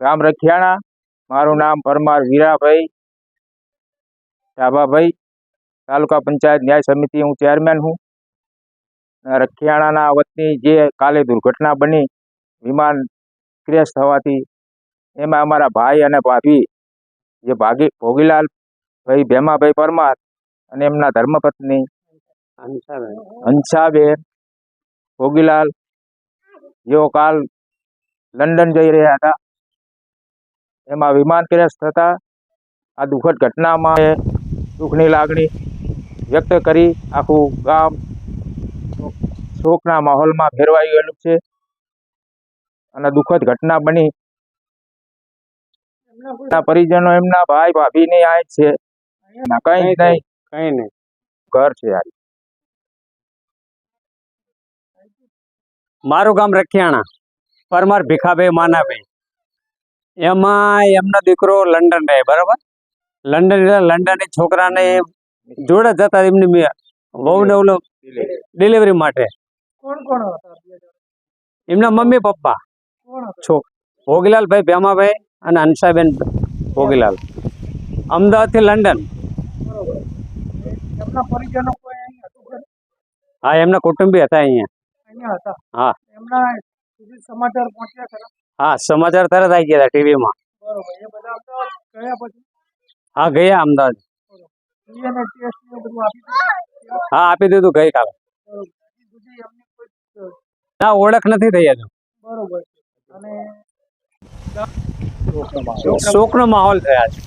ગામ રખિયાણા. મારું નામ પરમાર વીરાભાઈ ડાભાભાઈ તાલુકા પંચાયત ન્યાય સમિતિ, હું ચેરમેન હું. રખિયાણાના વતની જે કાલે દુર્ઘટના બની, વિમાન ક્રેશ થવાથી, એમાં અમારા ભાઈ અને ભાભી, જે ભાગી, ભોગીલાલ ભાઈ, ભેમાભાઈ પરમાર અને એમના ધર્મપત્ની હંસાબેન, ભોગીલાલ જેઓ કાલ લંડન જઈ રહ્યા હતા. એમાં વિમાન ક્રેશ થતાં આ દુઃખદ ઘટનામાં દુઃખની લાગણી વ્યક્ત કરી આખું ગામ શોકના માહોલમાં ફેરવાઈ ગયેલું છે. અને દુઃખદ ઘટના બની. પરિજનો એમના ભાઈ ભાભીની આ છે. કઈ નહીં. કઈ નહીં. ઘર છે આ મારું ગામ રખિયાણા. પરમાર ભીખાભાઈ માનાભાઈ. એમાં એમનો દીકરો લંડન રહે બરાબર? લંડન લંડન છોકરાને જોડે જતા એમની મેં વહુને ઓલો ડિલિવરી માટે. કોણ કોણ હતા બે જણ? એમના મમ્મી પપ્પા. છો ભોગીલાલભાઈ ભેમાભાઈ અને હંસાબેન ભોગીલાલ. અમદાવાદથી લંડન? હા એમના કુટુંબી હતા અહીંયા. હા. એમના સમાચાર પહોંચ્યા હા સમાચાર તરત આવી ગયા હતા ટીવીમાં. હા ગયા અમદાવાદ. હા આપી દીધું ગઈ કાલે ના ઓળખ નથી થઈ હજુ. શોકનો માહોલ થયા છે.